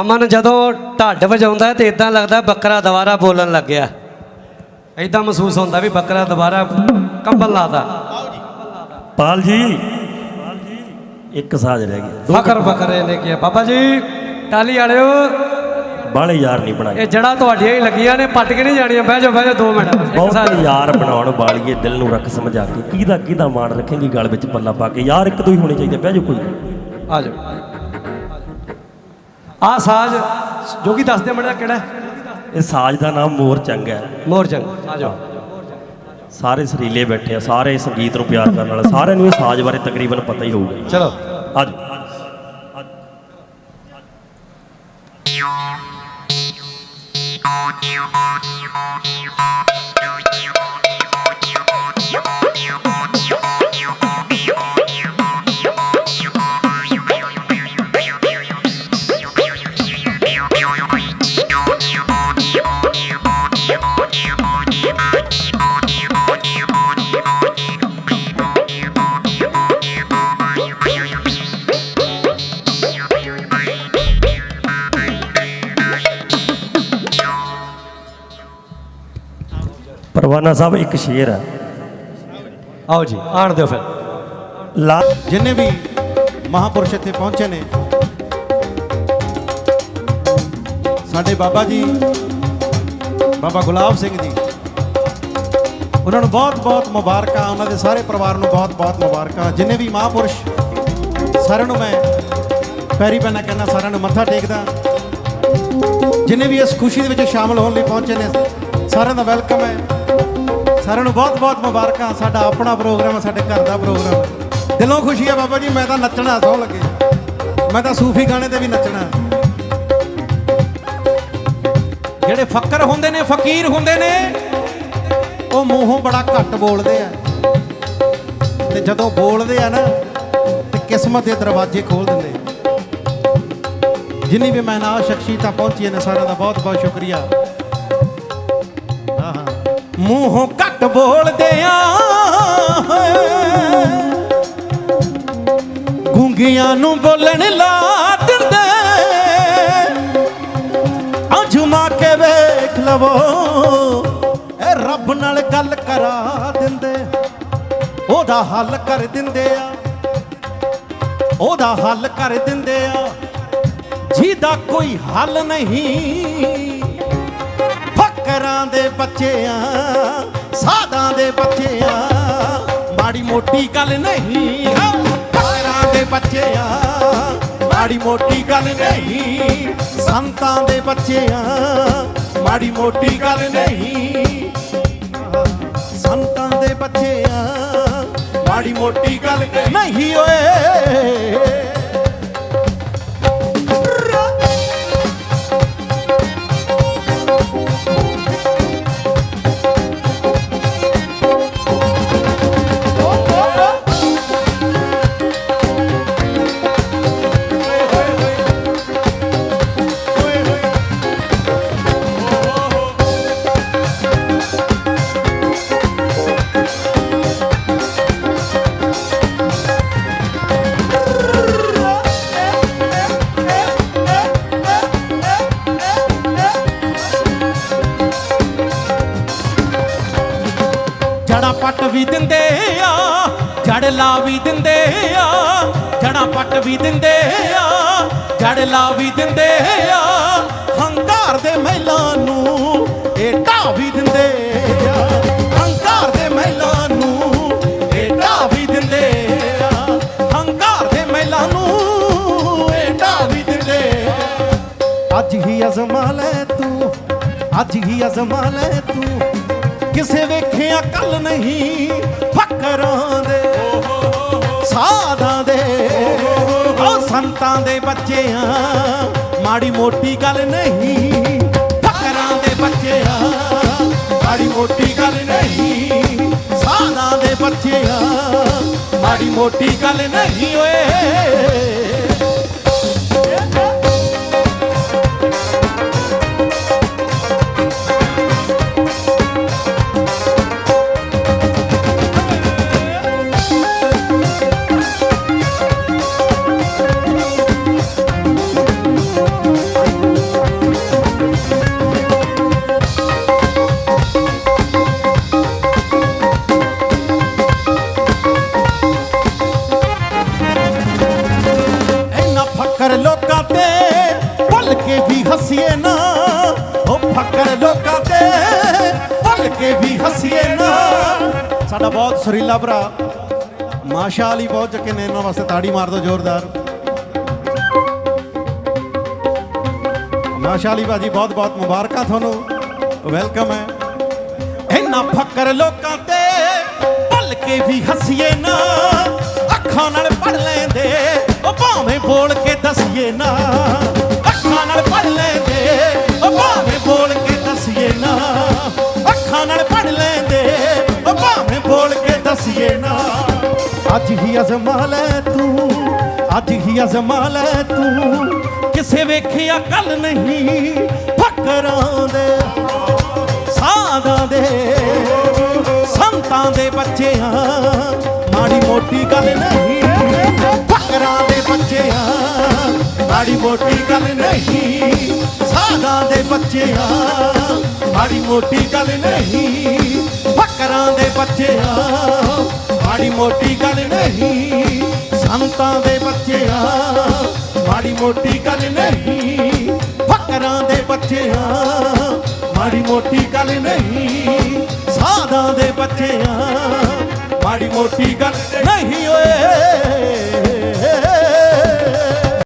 ਅਮਨ ਜਦੋਂ ਢੱਡ ਵਜਾਉਂਦਾ ਤੇ ਇਦਾਂ ਲੱਗਦਾ ਬੱਕਰਾ ਦੁਬਾਰਾ ਬੋਲਣ ਲੱਗਿਆ। ਇਦਾਂ ਮਹਿਸੂਸ ਹੁੰਦਾ ਵੀ ਬੱਕਰਾ ਦੁਬਾਰਾ ਕੰਬਲ ਲਾਦਾ ਪਾਲ ਜੀ। ਇੱਕ ਸਾਜ ਰਹਿ ਗਈ ਫਕਰ ਬੱਕਰੇ ਨੇ ਕਿਹਾ ਬਾਬਾ ਜੀ ਟਾਲੀ ਵਾਲਿਓ ਬਾਲੇ ਯਾਰ ਨਹੀਂ ਬਣਾਏ। ਇਹ ਜੜਾ ਤੁਹਾਡੀਆਂ ਹੀ ਲੱਗੀਆਂ ਨੇ ਪੱਟ ਕੇ ਨਹੀਂ ਜਾਣੀਆਂ। ਬਹਿ ਜਾਓ ਬਹਿ ਜਾਓ 2 ਮਿੰਟ। ਬਹੁਤ ਯਾਰ ਬਣਾਉਣ ਵਾਲੀਏ ਦਿਲ ਨੂੰ ਰੱਖ ਸਮਝਾ ਕੇ। ਕਿਹਦਾ ਕਿਹਦਾ ਮਾਣ ਰੱਖੇਂਗੀ ਗਲ ਵਿੱਚ ਪੱਲਾ ਪਾ ਕੇ। ਯਾਰ ਇੱਕ ਦੋ ਹੀ ਹੋਣੇ ਚਾਹੀਦੇ। ਬਹਿ ਜਾਓ ਕੋਈ। ਆ ਜਾਓ। ਆ ਸਾਜ ਜੋਗੀ ਦੱਸਦੇ ਮੜਾ ਕਿਹੜਾ? ਇਹ ਸਾਜ ਦਾ ਨਾਮ ਮੋਰ ਚੰਗ ਹੈ। ਮੋਰਜੰਗ ਆ ਜਾਓ। ਸਾਰੇ ਸਰੀਲੇ ਬੈਠੇ ਆ ਸਾਰੇ ਸੰਗੀਤ ਨੂੰ ਪਿਆਰ ਕਰਨ ਵਾਲੇ ਸਾਰਿਆਂ ਨੂੰ ਇਹ ਸਾਜ ਬਾਰੇ ਤਕਰੀਬਨ ਪਤਾ ਹੀ ਹੋਊਗਾ। ਚਲੋ। ਅੱਜ ਪਰਵਾਨਾ ਸਾਹਿਬ ਇੱਕ ਸ਼ੇਰ ਹੈ। ਆਓ ਜੀ ਆਣ ਦਿਓ ਫਿਰ। ਲਾ ਜਿੰਨੇ ਵੀ ਮਹਾਪੁਰਸ਼ ਇੱਥੇ ਪਹੁੰਚੇ ਨੇ ਸਾਡੇ ਬਾਬਾ ਜੀ ਬਾਬਾ ਗੁਲਾਬ ਸਿੰਘ ਜੀ ਉਹਨਾਂ ਨੂੰ ਬਹੁਤ-ਬਹੁਤ ਮੁਬਾਰਕਾਂ ਉਹਨਾਂ ਦੇ ਸਾਰੇ ਪਰਿਵਾਰ ਨੂੰ ਬਹੁਤ-ਬਹੁਤ ਮੁਬਾਰਕਾਂ। ਜਿੰਨੇ ਵੀ ਮਹਾਪੁਰਸ਼ ਸਾਰਿਆਂ ਨੂੰ ਮੈਂ ਪੈਰੀ ਪੈਣਾ ਕਹਿਣਾ ਸਾਰਿਆਂ ਨੂੰ ਮੱਥਾ ਟੇਕਦਾ। ਜਿੰਨੇ ਵੀ ਇਸ ਖੁਸ਼ੀ ਦੇ ਵਿੱਚ ਸ਼ਾਮਲ ਹੋਣ ਲਈ ਪਹੁੰਚੇ ਨੇ ਸਾਰਿਆਂ ਦਾ ਵੈਲਕਮ ਹੈ। ਸਾਰਿਆਂ ਨੂੰ ਬਹੁਤ-ਬਹੁਤ ਮੁਬਾਰਕਾਂ। ਸਾਡਾ ਆਪਣਾ ਪ੍ਰੋਗਰਾਮ ਹੈ ਸਾਡੇ ਘਰ ਦਾ ਪ੍ਰੋਗਰਾਮ। ਦਿਲੋਂ ਖੁਸ਼ੀ ਹੈ ਬਾਬਾ ਜੀ, ਮੈਂ ਤਾਂ ਨੱਚਣਾ ਸੌ ਲੱਗੇ। ਮੈਂ ਤਾਂ ਸੂਫੀ ਗਾਣੇ ਤੇ ਵੀ ਨੱਚਣਾ। ਜਿਹੜੇ ਫੱਕਰ ਹੁੰਦੇ ਨੇ, ਫਕੀਰ ਹੁੰਦੇ ਨੇ, ਉਹ ਮੂੰਹੋਂ ਬੜਾ ਘੱਟ ਬੋਲਦੇ ਆ। ਤੇ ਜਦੋਂ ਬੋਲਦੇ ਆ ਨਾ, ਤੇ ਕਿਸਮਤ ਦੇ ਦਰਵਾਜ਼ੇ ਖੋਲ ਦਿੰਦੇ ਜਿੰਨੀ ਵੀ ਮੈਂ ਨਾਲ ਸ਼ਖਸੀਅਤਾਂ ਪਹੁੰਚੀਆਂ ਨੇ ਸਾਰਿਆਂ ਦਾ ਬਹੁਤ ਬਹੁਤ ਸ਼ੁਕਰੀਆ। ਆਹਾ ਮੂੰਹੋਂ ਬੋਲਦੇ ਆ ਗੁੰਗੀਆਂ ਨੂੰ ਬੋਲਣ ਲਾ ਦਿੰਦੇ। ਅਜਮਾ ਕੇ ਵੇਖ ਲਵੋ, ਇਹ ਰੱਬ ਨਾਲ ਗੱਲ ਕਰਾ ਦਿੰਦੇ। ਉਹਦਾ ਹੱਲ ਕਰ ਦਿੰਦੇ ਆ। ਉਹਦਾ ਹੱਲ ਕਰ ਦਿੰਦੇ ਆ। ਜਿਹਦਾ ਕੋਈ ਹੱਲ ਨਹੀਂ, ਫਕਰਾਂ ਦੇ ਬੱਚਿਆਂ ਸਾਦਾਂ ਦੇ ਬੱਚਿਆਂ, ਮਾੜੀ ਮੋਟੀ ਗੱਲ ਨਹੀਂ ਫਕਰਾਂ ਦੇ ਬੱਚਿਆਂ, ਮਾੜੀ ਮੋਟੀ ਗੱਲ ਨਹੀਂ। ਸੰਤਾਂ ਦੇ ਬੱਚਿਆਂ, ਮਾੜੀ ਮੋਟੀ ਗੱਲ ਨਹੀਂ। ਸੰਤਾਂ ਦੇ ਬੱਚਿਆਂ, ਮਾੜੀ ਮੋਟੀ ਗੱਲ ਨਹੀਂ, ਓਏ। ਪੱਟ ਵੀ ਦਿੰਦੇ ਆ, ਜੜ ਲਾ ਵੀ ਦਿੰਦੇ ਆ, ਜੜਾ ਪੱਟ ਵੀ ਦਿੰਦੇ ਆ, ਜੜ ਲਾ ਵੀ ਦਿੰਦੇ ਆ। ਹੰਕਾਰ ਦੇ ਮਹਿਲਾਂ ਨੂੰ ਇਹ ਢਾ ਵੀ ਦਿੰਦੇ ਆ। ਹੰਕਾਰ ਦੇ ਮਹਿਲਾਂ ਨੂੰ ਇਹ ਢਾ ਵੀ ਦਿੰਦੇ ਆ। ਹੰਕਾਰ ਦੇ ਮਹਿਲਾਂ ਨੂੰ ਇਹ ਢਾ ਵੀ ਦਿੰਦੇ ਆ। ਅੱਜ ਹੀ ਅਜ਼ਮਾ ਲੈ ਤੂੰ, ਅੱਜ ਹੀ ਅਜ਼ਮਾ ਲੈ ਤੂੰ। ਕਿਸੇ ਵੇਖਿਆ ਕੱਲ ਨਹੀਂ, ਫਕਰਾਂ ਦੇ, ਸਾਧਾਂ ਦੇ ਉਹ ਸੰਤਾਂ ਦੇ ਬੱਚਿਆਂ, ਮਾੜੀ ਮੋਟੀ ਗੱਲ ਨਹੀਂ, ਫਕਰਾਂ ਦੇ ਬੱਚਿਆਂ, ਮਾੜੀ ਮੋਟੀ ਗੱਲ ਨਹੀਂ, ਸਾਧਾਂ ਦੇ ਬੱਚਿਆਂ, ਮਾੜੀ ਮੋਟੀ ਗੱਲ ਨਹੀਂ ਓਏ। ਸਾਡਾ ਬਹੁਤ ਸੁਰੀਲਾ ਭਰਾ। ਮਾਸ਼ਾ ਅਲੀ ਬਹੁਤ ਚੱਕੇ ਨੇ ਇਹਨਾਂ ਵਾਸਤੇ ਤਾੜੀ ਮਾਰ ਦੋ ਜ਼ੋਰਦਾਰ। ਮਾਸ਼ਾ ਅਲੀ ਬਾਜੀ ਬਹੁਤ ਬਹੁਤ ਮੁਬਾਰਕਾਂ ਤੁਹਾਨੂੰ। ਵੈਲਕਮ ਹੈ। ਇਹਨਾਂ ਫੱਕਰ ਲੋਕਾਂ ਤੇ, ਭੁੱਲ ਕੇ ਵੀ ਹੱਸੀਏ ਨਾ। ਅੱਖਾਂ ਨਾਲ ਪੜ ਲੈਂਦੇ, ਉਹ ਭਾਵੇਂ ਬੋਲ ਕੇ ਦਸੀਏ ਨਾ। ਅੱਖਾਂ ਨਾਲ ਪੜ ਲੈਂਦੇ, ਉਹ ਭਾਵੇਂ ਬੋਲ ਕੇ ਨਾ। ਅੱਜ ਹੀ ਅਜ਼ਮਾ ਲੈ ਤੂੰ, ਅੱਜ ਹੀ ਅਜ਼ਮਾ ਲੈ ਤੂੰ। ਕਿਸੇ ਵੇਖਿਆ ਕੱਲ ਨਹੀਂ, ਫੱਕਰਾਂ ਦੇ ਸਾਧਾਂ ਦੇ, ਸੰਤਾਂ ਦੇ ਬੱਚਿਆਂ, ਮਾੜੀ ਮੋਟੀ ਗੱਲ ਨਹੀਂ। ਫਕਰਾਂ ਦੇ ਬੱਚਿਆਂ, ਮਾੜੀ ਮੋਟੀ ਗੱਲ ਨਹੀਂ। ਸਾਧਾਂ ਦੇ ਬੱਚਿਆਂ, ਮਾੜੀ ਮੋਟੀ ਗੱਲ ਨਹੀਂ। ਫਕਰਾਂ ਦੇ ਬੱਚਿਆਂ ਮਾੜੀ ਮੋਟੀ ਗੱਲ ਨਹੀਂ, ਸੰਤਾਂ ਦੇ ਬੱਚਿਆਂ ਮਾੜੀ ਮੋਟੀ ਗੱਲ ਨਹੀਂ, ਫਕਰਾਂ ਦੇ ਬੱਚਿਆਂ ਮਾੜੀ ਮੋਟੀ ਗੱਲ ਨਹੀਂ, ਸਾਧਾਂ ਦੇ ਬੱਚਿਆਂ ਮਾੜੀ ਮੋਟੀ ਗੱਲ ਨਹੀਂ ਓਏ।